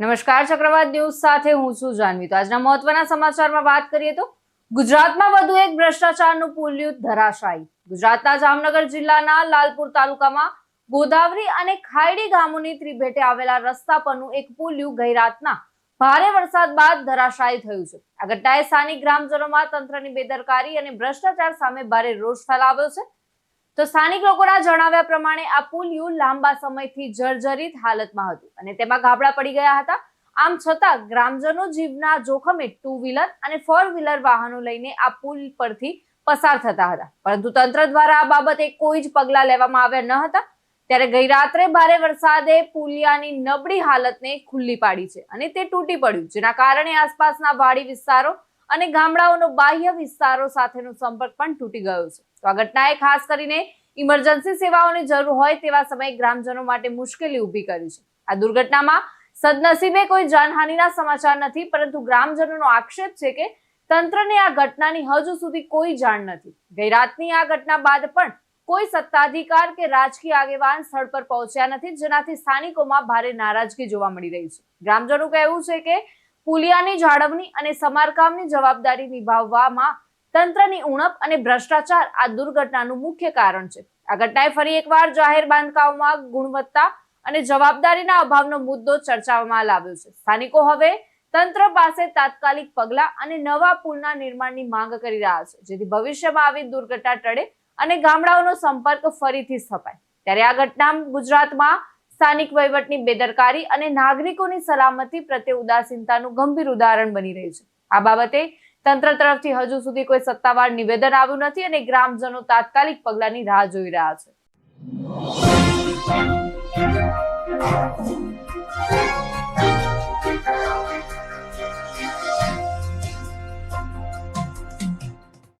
નમસ્કાર, ચક્રવાત ન્યૂઝ સાથે હું છું જાનવી. તો આજના મહત્વના સમાચારમાં વાત કરીએ તો ગુજરાતમાં વધુ એક ભ્રષ્ટાચારનું પુલ્યું ધરાશાયી. ગુજરાતના જામનગર જિલ્લાના લાલપુર તાલુકામાં ગોદાવરી અને ખાયડી ગામોની ત્રિભેટે આવેલા રસ્તા પરનું એક પુલ્યું ગઈ ભારે વરસાદ બાદ ધરાશાયી થયું છે. આ ઘટનાએ સ્થાનિક ગ્રામજનોમાં તંત્રની બેદરકારી અને ભ્રષ્ટાચાર સામે ભારે રોષ ફેલાવ્યો છે. તો સ્થાનિક લોકોના જણાવ્યા પ્રમાણે આ પુલિયું લાંબા સમયથી જર્જરિત હાલતમાં હતું અને તેમાં ગાબડા પડી ગયા હતા. આમ છતાં ગ્રામજનો જીવના જોખમે ટુ વ્હીલર અને ફોર વ્હીલર વાહનો લઈને આ પુલ પરથી પસાર થતા હતા. પરંતુ તંત્ર દ્વારા આ બાબતે કોઈ જ પગલાં લેવામાં આવ્યા ન હતા. ત્યારે ગઈ રાત્રે ભારે વરસાદે પુલિયાની નબળી હાલતને ખુલ્લી પાડી છે અને તે તૂટી પડ્યું, જેના કારણે આસપાસના વાડી વિસ્તારો અને ગામડાઓનો બાહ્ય વિસ્તારો સાથેનો સંપર્ક પણ તૂટી ગયો છે. તો આ ઘટનાએ ખાસ કરીને ઇમરજન્સી સેવાઓની જરૂર હોય તેવા સમયે ગ્રામજનો માટે મુશ્કેલી ઊભી કરી છે. આ દુર્ઘટનામાં સદનસીબે કોઈ જાનહાનિના સમાચાર નથી, પરંતુ ગ્રામજનોનો આક્ષેપ છે કે તંત્રને આ ઘટનાની હજુ સુધી કોઈ જાણ નથી. ગઈ રાતની આ ઘટના બાદ પણ કોઈ સત્તાધિકાર કે રાજકીય આગેવાન સ્થળ પર પહોંચ્યા નથી, જેનાથી સ્થાનિકોમાં ભારે નારાજગી જોવા મળી રહી છે. ગ્રામજનો કહેવું છે કે પુલિયાની જાળવણી અને સમારકામની જવાબદારી નિભાવવામાં તંત્રની ઉણપ અને ભ્રષ્ટાચાર આ દુર્ઘટનાનું મુખ્ય કારણ છે. આ ઘટનાએ ફરી એકવાર જાહેર બાંધકામમાં ગુણવત્તા અને જવાબદારીના અભાવનો મુદ્દો ચર્ચામાં લાવ્યો છે. સ્થાનિકો હવે તંત્ર પાસે તાત્કાલિક પગલાં અને નવા પુલના નિર્માણની માંગ કરી રહ્યા છે, જેથી ભવિષ્યમાં આવી દુર્ઘટના ટળે અને ગામડાઓનો સંપર્ક ફરીથી સ્થપાય. ત્યારે આ ઘટના ગુજરાતમાં સ્થાનિક વહીવટની બેદરકારી અને નાગરિકોની સલામતી પ્રત્યે ઉદાસીનતાનું ગંભીર ઉદાહરણ બની રહ્યું છે. આ બાબતે તંત્ર તરફથી હજુ સુધી કોઈ સત્તાવાર નિવેદન આવ્યું નથી અને ગ્રામજનો તાત્કાલિક પગલાંની રાહ જોઈ રહ્યા છે.